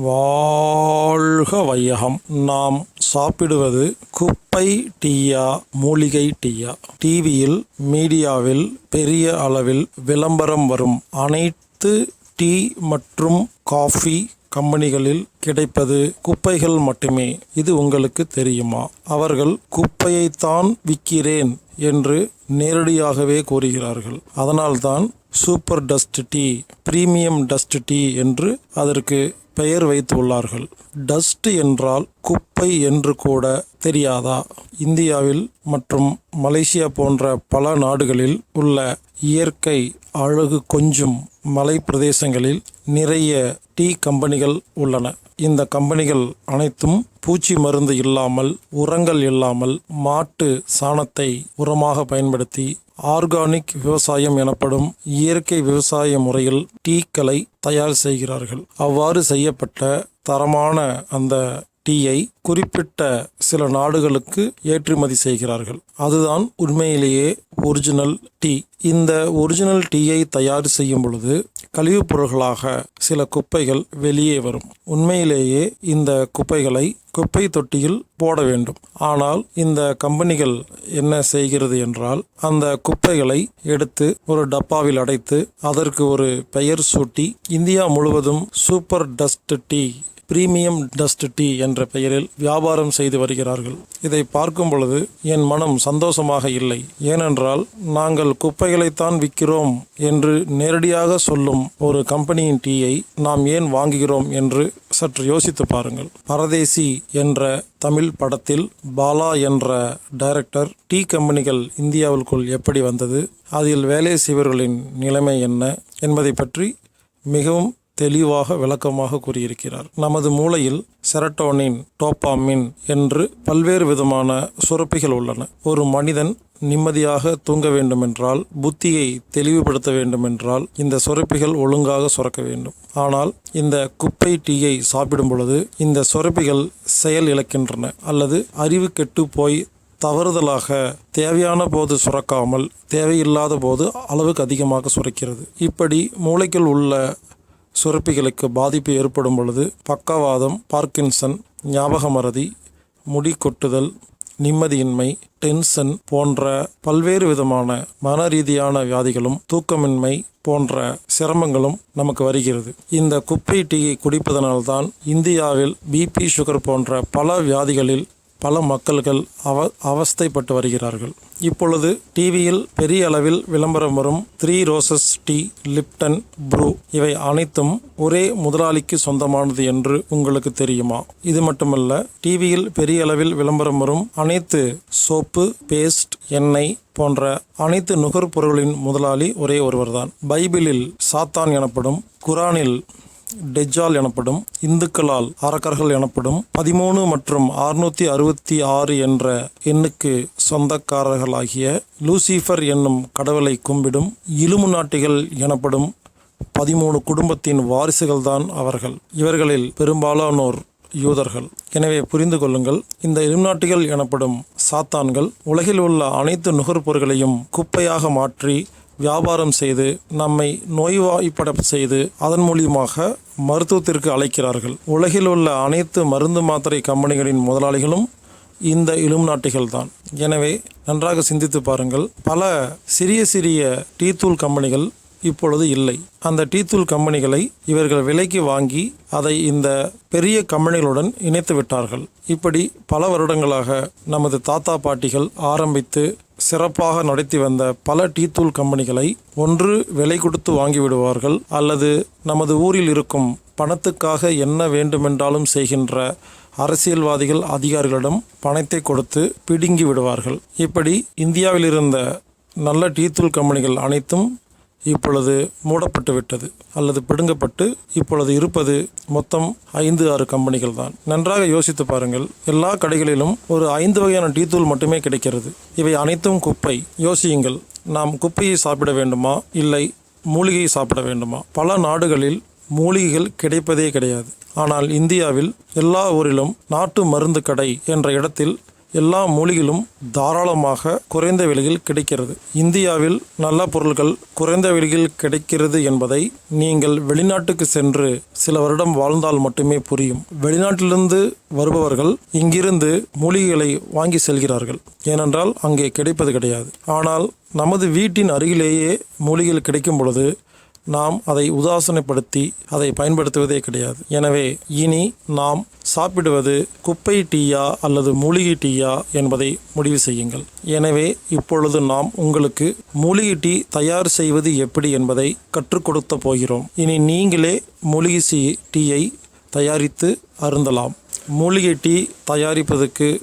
வாழ்க வையகம். நாம் சாப்பிடுவது குப்பை டீயா மூலிகை டீயா? டிவியில் மீடியாவில் பெரிய அளவில் விளம்பரம் வரும். அனைத்து டீ மற்றும் காஃபி கம்பெனிகளில் கிடைப்பது குப்பைகள் மட்டுமே. இது உங்களுக்கு தெரியுமா? அவர்கள் குப்பையைத்தான் விற்கிறேன் என்று நேரடியாகவே கூறுகிறார்கள். அதனால்தான் super dust tea premium dust tea என்று அதற்கு பெயர் வைத்துள்ளார்கள் டஸ்ட் என்றால் குப்பை என்று கூட தெரியாதா? இந்தியாவில் மற்றும் மலேசியா போன்ற பல நாடுகளில் உள்ள இயற்கை அழகு கொஞ்சும் மலை பிரதேசங்களில் நிறைய டீ கம்பெனிகள் உள்ளன. இந்த கம்பெனிகள் அனைத்தும் பூச்சி மருந்து இல்லாமல் உரங்கள் இல்லாமல் மாட்டு சாணத்தை உரமாக பயன்படுத்தி ஆர்கானிக் விவசாயம் எனப்படும் இயற்கை விவசாய முறையில் டீக்களை தயார் செய்கிறார்கள். அவ்வாறு செய்யப்பட்ட தரமான அந்த டீயை குறிப்பிட்ட சில நாடுகளுக்கு ஏற்றுமதி செய்கிறார்கள். அதுதான் உண்மையிலேயே ஒரிஜினல் டீ. இந்த ஒரிஜினல் டீயை தயார் செய்யும் பொழுது கழிவுப் பொருள்களாக சில குப்பைகள் வெளியே வரும். உண்மையிலேயே இந்த குப்பைகளை குப்பை தொட்டியில் போட வேண்டும். ஆனால் இந்த கம்பெனிகள் என்ன செய்கிறது என்றால் அந்த குப்பைகளை எடுத்து ஒரு டப்பாவில் அடைத்து அதற்கு ஒரு பெயர் சூட்டி இந்தியா முழுவதும் super dust tea premium dust tea என்ற பெயரில் வியாபாரம் செய்து வருகிறார்கள். இதை பார்க்கும் பொழுது என் மனம் சந்தோஷமாக இல்லை. ஏனென்றால் நாங்கள் குப்பைகளைத்தான் விற்கிறோம் என்று நேரடியாக சொல்லும் ஒரு கம்பெனியின் டீயை நாம் ஏன் வாங்குகிறோம் என்று சற்று யோசித்து பாருங்கள். பரதேசி என்ற தமிழ் படத்தில் பாலா என்ற டைரக்டர் டீ கம்பெனிகள் இந்தியாவிற்குள் எப்படி வந்தது அதில் வேலை செய்வர்களின் நிலைமை என்ன என்பதை பற்றி மிகவும் தெளிவாக விளக்கமாக கூறியிருக்கிறார். நமது மூளையில் செரட்டோனின் டோப்பாமின் என்று பல்வேறு விதமான சுரப்பிகள் உள்ளன. ஒரு மனிதன் நிம்மதியாக தூங்க வேண்டுமென்றால் புத்தியை தெளிவுபடுத்த வேண்டுமென்றால் இந்த சுரப்பிகள் ஒழுங்காக சுரக்க வேண்டும். ஆனால் இந்த குப்பை டீயை சாப்பிடும் பொழுது இந்த சுரப்பிகள் செயல் இழக்கின்றன. அல்லது அறிவு கெட்டு போய் தவறுதலாக தேவையான போது சுரக்காமல் தேவையில்லாத போது அளவுக்கு அதிகமாக சுரக்கிறது. இப்படி மூளைக்குள் உள்ள சுரப்பிகளுக்கு பாதிப்பு ஏற்படும் பொழுது பக்கவாதம் பார்க்கின்சன் ஞாபக மறதி முடி கொட்டுதல் நிம்மதியின்மை டென்ஷன் போன்ற பல்வேறு விதமான மன ரீதியான வியாதிகளும் தூக்கமின்மை போன்ற சிரமங்களும் நமக்கு வருகிறது. இந்த குப்பை டீயை குடிப்பதனால்தான் இந்தியாவில் பிபி சுகர் போன்ற பல வியாதிகளில் பல மக்கள்கள் அவ அவஸ்தைப்பட்டு வருகிறார்கள். இப்பொழுது டிவியில் பெரிய அளவில் விளம்பரம் வரும் Three Roses tea Lipton Bru இவை அனைத்தும் ஒரே முதலாளிக்கு சொந்தமானது என்று உங்களுக்கு தெரியுமா? இது மட்டுமல்ல டிவியில் பெரிய அளவில் விளம்பரம் வரும் அனைத்து சோப்பு பேஸ்ட் எண்ணெய் போன்ற அனைத்து நுகர்பொருளின் முதலாளி ஒரே ஒருவர்தான். பைபிளில் சாத்தான் எனப்படும் குரானில் டெஜால் எனப்படும் இந்துக்களால் அரக்கர்கள் எனப்படும் பதிமூணு மற்றும் அறுநூத்தி அறுபத்தி ஆறு என்ற எண்ணுக்கு சொந்தக்காரர்களாகிய லூசிஃபர் என்னும் கடவுளை கும்பிடும் இலுமு நாட்டிகள் எனப்படும் பதிமூணு குடும்பத்தின் வாரிசுகள்தான் அவர்கள். இவர்களில் பெரும்பாலானோர் யூதர்கள். எனவே புரிந்து கொள்ளுங்கள் இந்த இலுநாட்டிகள் எனப்படும் சாத்தான்கள் உலகில் உள்ள அனைத்து நுகர்பொருட்களையும் குப்பையாக மாற்றி வியாபாரம் செய்து நம்மை நோய்வாய்ப்பட செய்து அதன் மூலியமாக மருத்துவத்திற்கு அழைக்கிறார்கள். உலகில் உள்ள அனைத்து மருந்து மாத்திரை கம்பெனிகளின் முதலாளிகளும் இந்த இலும் நாட்டிகள் தான் எனவே நன்றாக சிந்தித்து பாருங்கள். பல சிறிய சிறிய டீத்தூள் கம்பெனிகள் இப்பொழுது இல்லை. அந்த டீத்தூள் கம்பெனிகளை இவர்கள் விலைக்கு வாங்கி அதை இந்த பெரிய கம்பெனிகளுடன் இணைத்து விட்டார்கள் இப்படி பல வருடங்களாக நமது தாத்தா பாட்டிகள் ஆரம்பித்து சிறப்பாக நடத்தி வந்த பல டீத்தூள் கம்பெனிகளை ஒன்று விலை கொடுத்து வாங்கி விடுவார்கள் அல்லது நமது ஊரில் இருக்கும் பணத்துக்காக என்ன வேண்டுமென்றாலும் செய்கின்ற அரசியல்வாதிகள் அதிகாரிகளிடம் பணத்தை கொடுத்து பிடுங்கி விடுவார்கள். இப்படி இந்தியாவில் இருந்த நல்ல டீத்தூள் கம்பெனிகள் அனைத்தும் இப்பொழுது மூடப்பட்டு விட்டது அல்லது பிடுங்கப்பட்டு இப்பொழுது இருப்பது மொத்தம் ஐந்து ஆறு கம்பெனிகள் தான். நன்றாக யோசித்து பாருங்கள் எல்லா கடைகளிலும் ஒரு ஐந்து வகையான டீ தூள் மட்டுமே கிடைக்கிறது. இவை அனைத்தும் குப்பை. யோசியுங்கள் நாம் குப்பையை சாப்பிட வேண்டுமா? இல்லை மூலிகையை சாப்பிட வேண்டுமா? பல நாடுகளில் மூலிகைகள் கிடைப்பதே கிடையாது. ஆனால் இந்தியாவில் எல்லா ஊரிலும் நாட்டு மருந்து கடை என்ற இடத்தில் எல்லா மூலிகளும் தாராளமாக குறைந்த விலையில் கிடைக்கிறது. இந்தியாவில் நல்ல பொருட்கள் குறைந்த விலையில் கிடைக்கிறது என்பதை நீங்கள் வெளிநாட்டுக்கு சென்று சில வருடம் வாழ்ந்தால் மட்டுமே புரியும். வெளிநாட்டிலிருந்து வருபவர்கள் இங்கிருந்து மூலிகைகளை வாங்கி செல்கிறார்கள். ஏனென்றால் அங்கே கிடைப்பது கிடையாது. ஆனால் நமது வீட்டின் அருகிலேயே மூலிகைகள் கிடைக்கும் பொழுது நாம் அதை உதாசனப்படுத்தி அதை பயன்படுத்துவதே கிடையாது. எனவே இனி நாம் சாப்பிடுவது குப்பை டீயா அல்லது மூலிகை டீயா என்பதை முடிவு செய்யுங்கள். எனவே இப்பொழுது நாம் உங்களுக்கு மூலிகை டீ தயார் செய்வது எப்படி என்பதை கற்றுக் கொடுத்த போகிறோம். இனி நீங்களே மூலிகை டீயை தயாரித்து அருந்தலாம். மூலிகை டீ தயாரிப்பதற்கு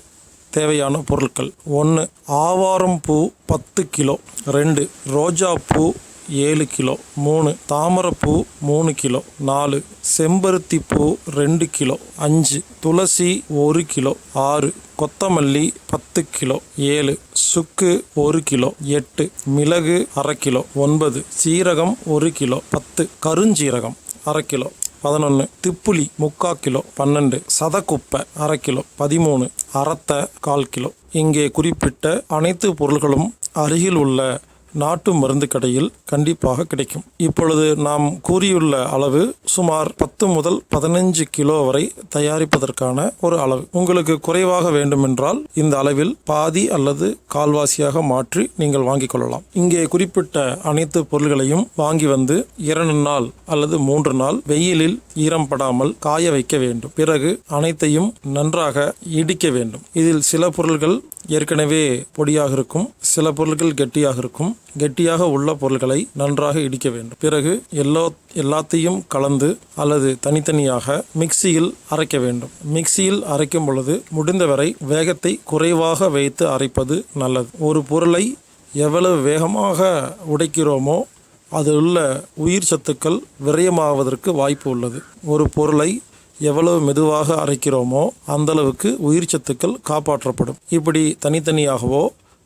தேவையான பொருட்கள். ஒன்று ஆவாரம் பூ பத்து கிலோ. ரெண்டு ரோஜா பூ ஏழு கிலோ. மூணு தாமரைப்பூ மூணு கிலோ. நாலு செம்பருத்தி பூ ரெண்டு கிலோ. அஞ்சு துளசி ஒரு கிலோ. ஆறு கொத்தமல்லி பத்து கிலோ. ஏழு சுக்கு ஒரு கிலோ. எட்டு மிளகு அரை கிலோ. ஒன்பது சீரகம் ஒரு கிலோ. பத்து கருஞ்சீரகம் அரை கிலோ. பதினொன்று திப்புளி முக்கா கிலோ. பன்னெண்டு சதக்குப்பை அரை கிலோ. பதிமூணு அரத்தை கால் கிலோ. இங்கே குறிப்பிட்ட அனைத்து பொருள்களும் அருகில் உள்ள நாட்டு மருந்து கடையில் கண்டிப்பாக கிடைக்கும். இப்பொழுது நாம் கூறியுள்ள அளவு சுமார் பத்து முதல் பதினஞ்சு கிலோ வரை தயாரிப்பதற்கான ஒரு அளவு. உங்களுக்கு குறைவாக வேண்டுமென்றால் இந்த அளவில் பாதி அல்லது கால்வாசியாக மாற்றி நீங்கள் வாங்கிக் கொள்ளலாம். இங்கே குறிப்பிட்ட அனைத்து பொருள்களையும் வாங்கி வந்து இரண்டு நாள் அல்லது மூன்று நாள் வெயிலில் ஈரம் படாமல் காய வைக்க வேண்டும். பிறகு அனைத்தையும் நன்றாக இடிக்க வேண்டும். இதில் சில பொருள்கள் ஏற்கனவே பொடியாக இருக்கும் சில பொருட்கள் கெட்டியாக இருக்கும் கெட்டியாக உள்ள பொருட்களை நன்றாக இடிக்க வேண்டும். பிறகு எல்லா எல்லாத்தையும் கலந்து அல்லது தனித்தனியாக மிக்சியில் அரைக்க வேண்டும். மிக்சியில் அரைக்கும் பொழுது முடிந்தவரை வேகத்தை குறைவாக வைத்து அரைப்பது நல்லது. ஒரு பொருளை எவ்வளவு வேகமாக உடைக்கிறோமோ அதில் உள்ள உயிர் சத்துக்கள் விரயமாவதற்கு வாய்ப்பு உள்ளது. ஒரு பொருளை எவ்வளவு மெதுவாக அரைக்கிறோமோ அந்தளவுக்கு உயிர் சத்துக்கள் காப்பாற்றப்படும். இப்படி தனித்தனியாகவோ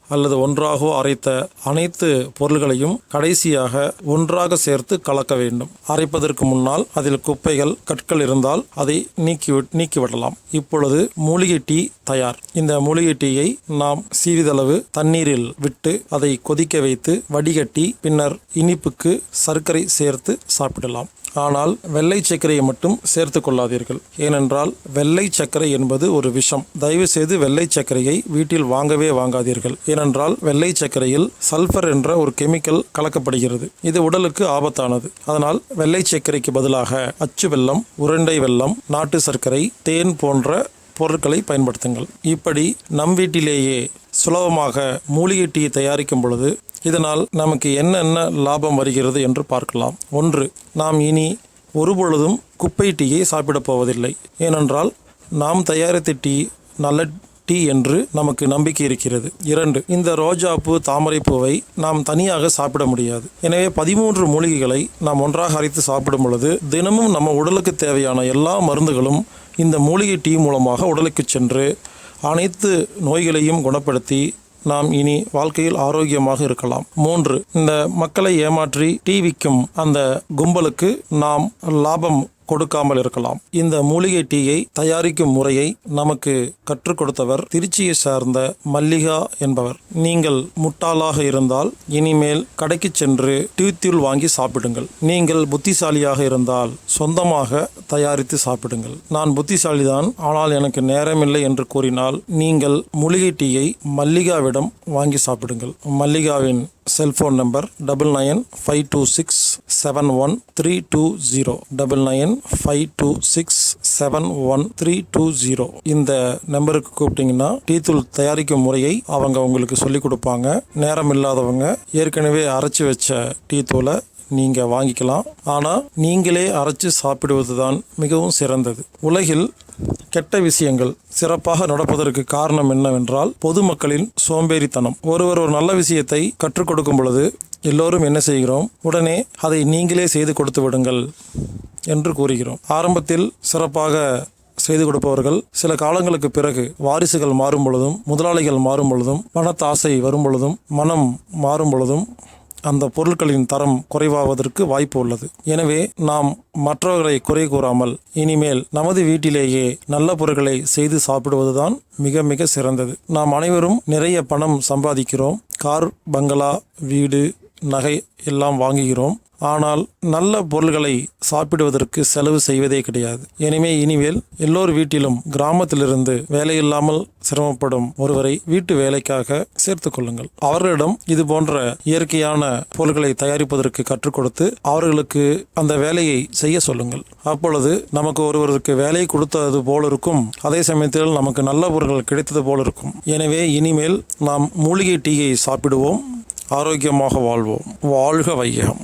அல்லது ஒன்றாகவோ அரைத்த அனைத்து பொருள்களையும் கடைசியாக ஒன்றாக சேர்த்து கலக்க வேண்டும். அரைப்பதற்கு முன்னால் அதில் குப்பைகள் கற்கள் இருந்தால் அதை நீக்கி நீக்கிவிடலாம் இப்பொழுது மூலிகை டீ தயார். இந்த மூலிகை டீயை நாம் சிறிதளவு தண்ணீரில் விட்டு அதை கொதிக்க வைத்து வடிகட்டி பின்னர் இனிப்புக்கு சர்க்கரை சேர்த்து சாப்பிடலாம். ஆனால் வெள்ளை சர்க்கரையை மட்டும் சேர்த்து கொள்ளாதீர்கள். ஏனென்றால் வெள்ளை சர்க்கரை என்பது ஒரு விஷம். தயவு செய்து வெள்ளை சர்க்கரையை வீட்டில் வாங்கவே வாங்காதீர்கள். ஏனென்றால் வெள்ளை சர்க்கரையில் சல்ஃபர் என்ற ஒரு கெமிக்கல் கலக்கப்படுகிறது. இது உடலுக்கு ஆபத்தானது. அதனால் வெள்ளை சர்க்கரைக்கு பதிலாக அச்சு வெல்லம் உருண்டை வெல்லம் நாட்டு சர்க்கரை தேன் போன்ற பொருட்களை பயன்படுத்துங்கள். இப்படி நம் வீட்டிலேயே சுலபமாக மூலிகை டீ தயாரிக்கும் பொழுது இதனால் நமக்கு என்னென்ன லாபம் வருகிறது என்று பார்க்கலாம். ஒன்று நாம் இனி ஒருபொழுதும் குப்பை டீயை சாப்பிடப் போவதில்லை. ஏனென்றால் நாம் தயாரித்த டீ நல்ல டீ என்று நமக்கு நம்பிக்கை இருக்கிறது. இரண்டு இந்த ரோஜாப்பூ தாமரைப்பூவை நாம் தனியாக சாப்பிட முடியாது. எனவே பதிமூன்று மூலிகைகளை நாம் ஒன்றாக அரைத்து சாப்பிடும் பொழுது தினமும் நம்ம உடலுக்கு தேவையான எல்லா மருந்துகளும் இந்த மூலிகை டீ மூலமாக உடலுக்கு சென்று அனைத்து நோய்களையும் குணப்படுத்தி நாம் இனி வாழ்க்கையில் ஆரோக்கியமாக இருக்கலாம். மூன்று இந்த மக்களை ஏமாற்றி டீ விற்கும் அந்த கும்பலுக்கு நாம் லாபம் கொடுக்காமல் இருக்கலாம். இந்த மூலிகை டீயை தயாரிக்கும் முறையை நமக்கு கற்றுக் கொடுத்தவர் திருச்சியை சார்ந்த மல்லிகா என்பவர். நீங்கள் முட்டாளாக இருந்தால் இனிமேல் கடைக்கு சென்று டீத்தூள் வாங்கி சாப்பிடுங்கள். நீங்கள் புத்திசாலியாக இருந்தால் சொந்தமாக தயாரித்து சாப்பிடுங்கள். நான் புத்திசாலிதான் ஆனால் எனக்கு நேரமில்லை என்று கூறினால் நீங்கள் மூலிகை டீயை மல்லிகாவிடம் வாங்கி சாப்பிடுங்கள். மல்லிகாவின் cellphone number double nine five two six seven one three two zero double nine five two six seven one three two zero இந்த நம்பருக்கு கூப்பிட்டீங்கன்னா டீ தூள் தயாரிக்கும் முறையை அவங்க உங்களுக்கு சொல்லிக் கொடுப்பாங்க. நேரம் இல்லாதவங்க ஏற்கனவே அரைச்சி வச்ச டீ தூளை நீங்கள் வாங்கிக்கலாம். ஆனால் நீங்களே அரைச்சு சாப்பிடுவது தான் மிகவும் சிறந்தது. உலகில் கெட்ட விஷயங்கள் சிறப்பாக நடப்பதற்கு காரணம் என்னவென்றால் பொதுமக்களின் சோம்பேறித்தனம். ஒருவர் ஒரு நல்ல விஷயத்தை கற்றுக் கொடுக்கும் பொழுது எல்லோரும் என்ன செய்கிறோம்? உடனே அதை நீங்களே செய்து கொடுத்து விடுங்கள் என்று கூறுகிறோம். ஆரம்பத்தில் சிறப்பாக செய்து கொடுப்பவர்கள் சில காலங்களுக்கு பிறகு வாரிசுகள் மாறும் பொழுதும் முதலாளிகள் மாறும் பொழுதும் பணத்தாசை வரும் பொழுதும் மனம் மாறும் பொழுதும் அந்த பொருட்களின் தரம் குறைவாவதற்கு வாய்ப்பு உள்ளது. எனவே நாம் மற்றவர்களை குறை கூறாமல் இனிமேல் நமது வீட்டிலேயே நல்ல பொருட்களை செய்து சாப்பிடுவதுதான் மிக மிக சிறந்தது. நாம் அனைவரும் நிறைய பணம் சம்பாதிக்கிறோம். கார் பங்களா வீடு நகை எல்லாம் வாங்குகிறோம். ஆனால் நல்ல பொருள்களை சாப்பிடுவதற்கு செலவு செய்வதே கிடையாது. எனவே இனிமேல் எல்லோர் வீட்டிலும் கிராமத்திலிருந்து வேலையில்லாமல் சிரமப்படும் ஒருவரை வீட்டு வேலைக்காக சேர்த்துக் கொள்ளுங்கள். அவர்களிடம் இது போன்ற இயற்கையான பொருள்களை தயாரிப்பதற்கு கற்றுக் கொடுத்து அவர்களுக்கு அந்த வேலையை செய்ய சொல்லுங்கள். அப்பொழுது நமக்கு ஒருவருக்கு வேலை கொடுத்தது போல இருக்கும். அதே சமயத்தில் நமக்கு நல்ல பொருட்கள் கிடைத்தது போல இருக்கும். எனவே இனிமேல் நாம் மூலிகை டீயை சாப்பிடுவோம். ஆரோக்கியமாக வாழ்வோம். வாழ்க வையகம்.